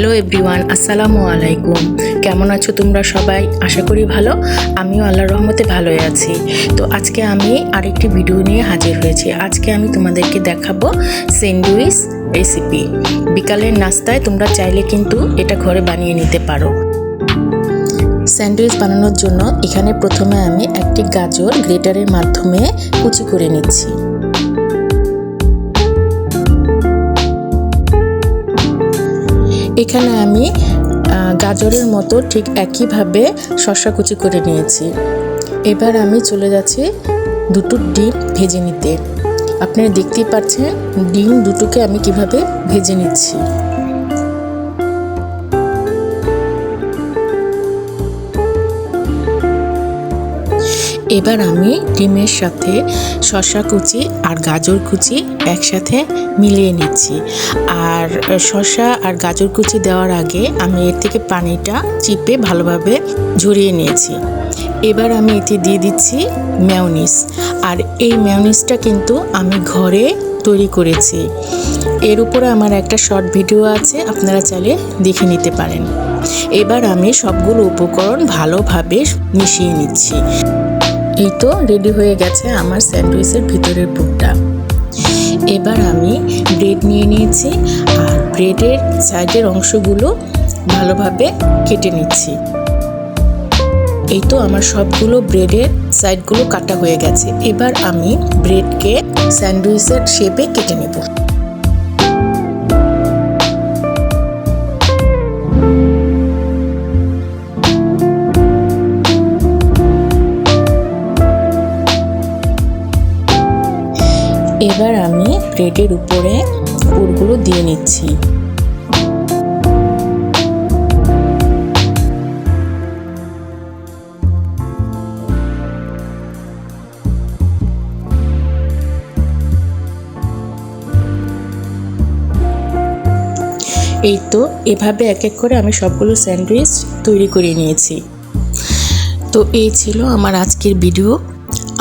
Hello everyone, আসসালামু আলাইকুম। কেমন আছো তোমরা সবাই? আশা করি ভালো। আমিও আল্লাহর রহমতে ভালোই আছি। তো আজকে আমি আরেকটি ভিডিও নিয়ে হাজির হয়েছি। আজকে আমি তোমাদেরকে দেখাবো স্যান্ডউইচ রেসিপি বিকালের নাস্তায় তোমরা চাইলে কিন্তু এটা ঘরে বানিয়ে নিতে পারো। স্যান্ডউইচ বানানোর জন্য এখানে প্রথমে আমি একটি গাজর গ্রেটারের মাধ্যমে কুচি করে নিচ্ছি। এখানে আমি গাজরের মতো ঠিক একইভাবে শসা কুচি করে নিয়েছি। এবার আমি চলে যাচ্ছি দুটো ডিম ভেজে নিতে। আপনারা দেখতেই পাচ্ছেন, ডিম দুটোকে আমি কীভাবে ভেজে নিচ্ছি। এবার আমি ডিমের সাথে শশা কুচি আর গাজর কুচি একসাথে মিলিয়ে নিচ্ছি। আর শসা আর গাজর কুচি দেওয়ার আগে আমি এর থেকে পানিটা চিপে ভালোভাবে ঝরিয়ে নিয়েছি। এবার আমি এতে দিয়ে দিচ্ছি ম্যাওনিস আর এই ম্যাওনিসটা কিন্তু আমি ঘরে তৈরি করেছি। এর উপরে আমার একটা শর্ট ভিডিও আছে, আপনারা চাইলে দেখে নিতে পারেন। এবার আমি সবগুলো উপকরণ ভালোভাবে মিশিয়ে নিচ্ছি। এই তো রেডি হয়ে গেছে আমার স্যান্ডউইচের ভিতরের পুরটা। এবার আমি ব্রেড নিয়ে নিয়েছি আর ব্রেডের সাইডের অংশগুলো ভালোভাবে কেটে নিচ্ছি। এই তো আমার সবগুলো ব্রেডের সাইডগুলো কাটা হয়ে গেছে। এবার আমি ব্রেডকে স্যান্ডউইচের শেপে কেটে নেব। এবার আমি ব্রেডের উপরে পুরগুলো দিয়ে নিচ্ছি। এই তো, এভাবে এক এক করে আমি সবগুলো স্যান্ডউইচ তৈরি করে নিয়েছি। তো এই ছিল আমার আজকের ভিডিও।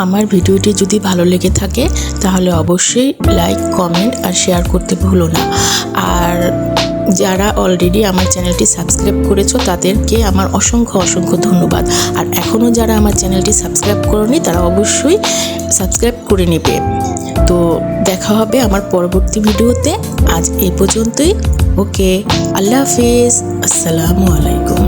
আমার ভিডিওটি যদি ভালো লেগে থাকে, তাহলে অবশ্যই লাইক কমেন্ট আর শেয়ার করতে ভুলো না। আর যারা অলরেডি আমার চ্যানেলটি সাবস্ক্রাইব করেছ, তাদেরকে আমার অসংখ্য অসংখ্য ধন্যবাদ। আর এখনও যারা আমার চ্যানেলটি সাবস্ক্রাইব করনি, তারা অবশ্যই সাবস্ক্রাইব করে নেবে। তো দেখা হবে আমার পরবর্তী ভিডিওতে। আজ এই পর্যন্তই। ওকে, আল্লাহ হাফিজ। আসসালামু আলাইকুম।